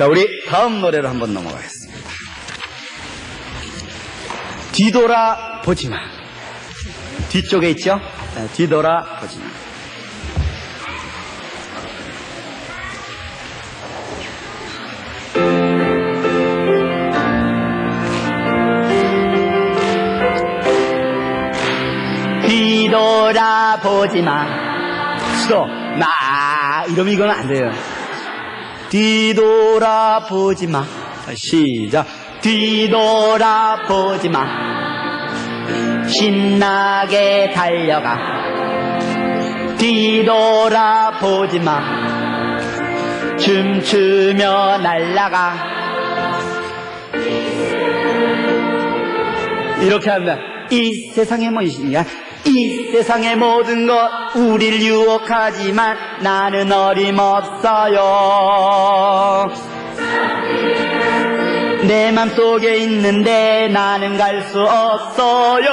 자, 우리 다음 노래로 한번 넘어가겠습니다. 뒤돌아 보지 마. 뒤쪽에 있죠? 네, 뒤돌아 보지 마. 뒤돌아보지 마. 스톱. 마. 이러면 이건 안 돼요. 뒤돌아보지 마. 자, 시작. 뒤돌아보지 마. 신나게 달려가. 뒤돌아보지 마. 춤추며 날아가. 이렇게 합니다. 이 세상의 무엇이냐? 이 세상의 모든 것 우릴 유혹하지만 나는 어림없어요. 내 맘속에 있는데 나는 갈 수 없어요.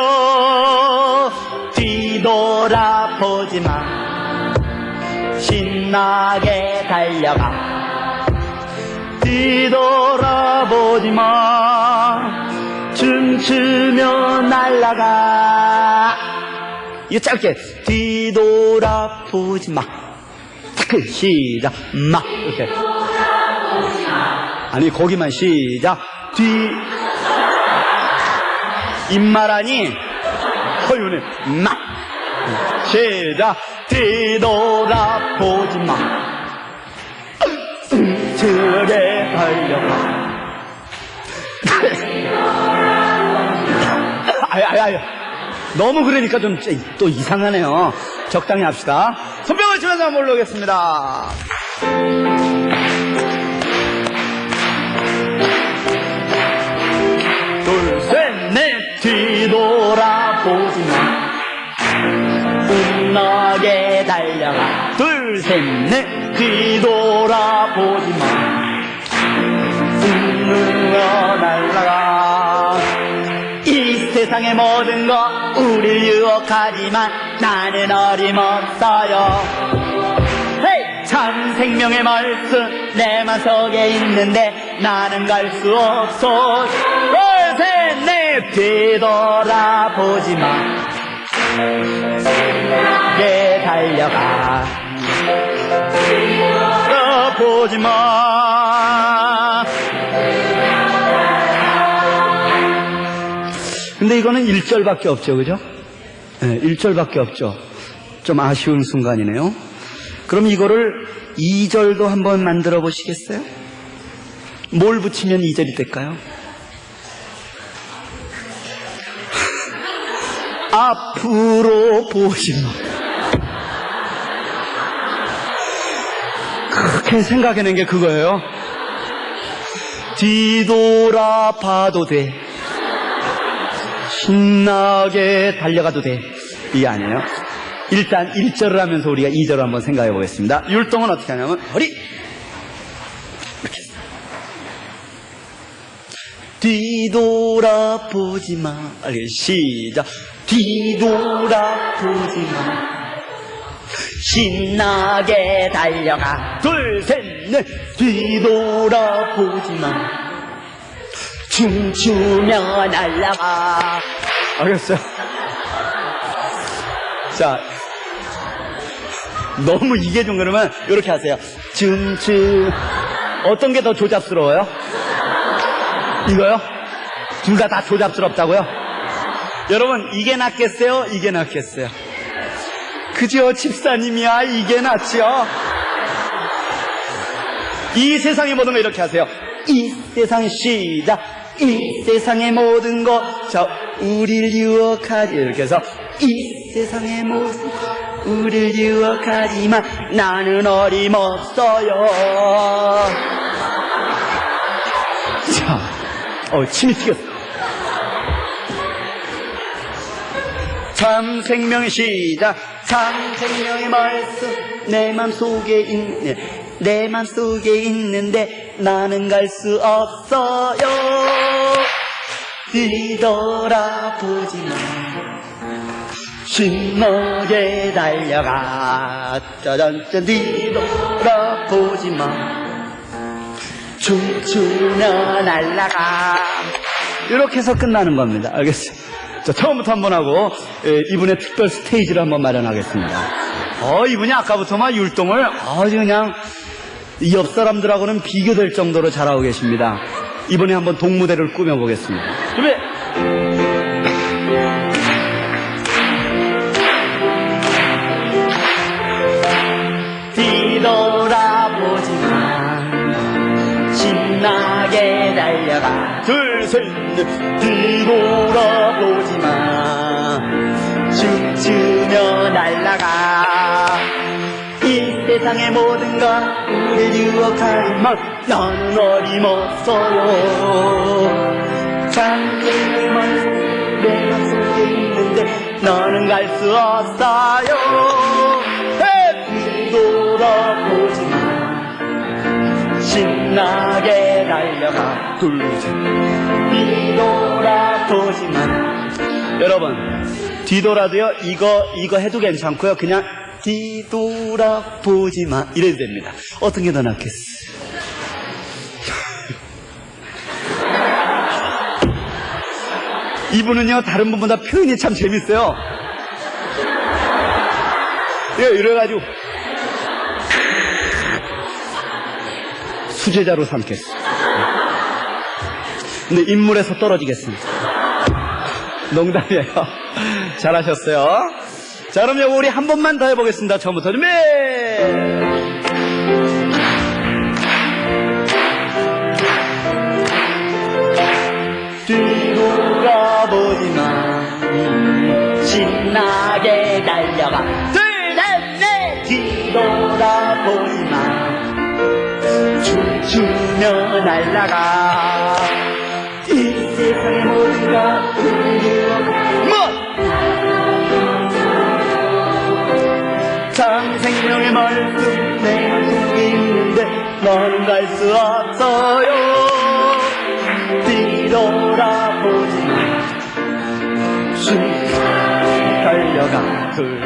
뒤돌아보지 마. 신나게 달려가. 뒤돌아보지 마. 춤추며 날아가. 이거 짧게. 뒤돌아보지 마. 그, 시작. 마. 이렇게. 아니, 거기만 시작. 뒤. 입말하니 허윤의 마. 시작. 뒤돌아보지 마. 음스레 달려가. 아유. 너무 그러니까 좀 또 이상하네요. 적당히 합시다. 손뼉을 치면서 한번 올라오겠습니다. 둘, 셋, 넷, 뒤돌아보지 마. 운나게 달려가. 둘, 셋, 넷, 뒤돌아보지 마. 웃으며 날아가. 이 세상의 모든 것 우릴 유혹하지만 나는 어림없어요. 헤이! 참 생명의 말씀 내 맘 속에 있는데 나는 갈 수 없어. 둘, 셋, 넷, 뒤돌아보지 마. 내 달려가. 돌아보지 마. 근데 이거는 1절밖에 없죠, 그죠? 네, 1절밖에 없죠. 좀 아쉬운 순간이네요. 그럼 이거를 2절도 한번 만들어 보시겠어요? 뭘 붙이면 2절이 될까요? 앞으로 마. 그렇게 생각해낸 게 그거예요. 뒤돌아봐도 돼. 신나게 달려가도 돼. 이게 아니에요. 일단 1절을 하면서 우리가 2절을 한번 생각해 보겠습니다. 율동은 어떻게 하냐면 허리 이렇게 뒤돌아보지 마. 알겠 시작. 뒤돌아보지 마. 신나게 달려가. 둘, 셋, 넷. 뒤돌아보지 마. 춤추며 날아가. 알겠어요? 자, 너무 이게 좀 그러면 이렇게 하세요. 춤추. 어떤 게 더 조잡스러워요? 이거요? 둘 다다 조잡스럽다고요? 여러분, 이게 낫겠어요? 이게 낫겠어요? 그죠, 집사님이야, 이게 낫죠? 이 세상의 모든 거 이렇게 하세요. 이 세상 시작. 이 세상의 모든 것, 저, 우릴 유혹하지. 이렇게 해서, 이 세상의 모든 것, 우릴 유혹하지만 나는 어림없어요. 자, 어, 침이 튀겼어. 참 생명의 시작, 참 생명의 말씀, 내 맘속에 있네, 내 맘속에 있는데 나는 갈 수 없어요. 뒤돌아보지 마. 신나게 달려가. 짜잔, 짠, 뒤돌아보지 마. 춤추며 날아가. 이렇게 해서 끝나는 겁니다. 알겠죠? 자, 처음부터 한번 하고, 예, 이분의 특별 스테이지를 한번 마련하겠습니다. 어, 이분이 아까부터 막 율동을 아주 그냥 이옆 사람들하고는 비교될 정도로 잘하고 계십니다. 이번에 한번 동무대를 꾸며보겠습니다. 준비! 뒤돌아보지만 신나게 달려가. 둘셋 넷. 뒤돌아보지만 춤추며 날아가. 이 세상의 모든 것 우릴 유혹하지만 나는 어림없어요 장님은 내 맘속에 있는데 너는 갈 수 없어요. 헤! 뒤돌아보지만 신나게 달려가 둘셋 뒤돌아보지만 여러분 뒤돌아도요 이거 이거 해도 괜찮고요. 그냥 뒤돌아보지만 이래도 됩니다. 어떤 게 더 낫겠어 이분은요 다른 분보다 표현이 참 재밌어요. 예, 이래가지고. 수제자로 삼겠어 근데 인물에서 떨어지겠습니다. 농담이에요. 잘하셨어요. 자 그럼 우리 한 번만 더 해보겠습니다. 처음부터. 준비 뒤돌아보지만 신나게 달려가. 둘셋넷. 뒤돌아보지만 춤추며 날아가 쭉 달려가 둘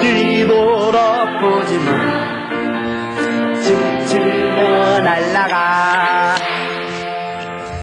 뒤돌아보지만 춤추며 날아가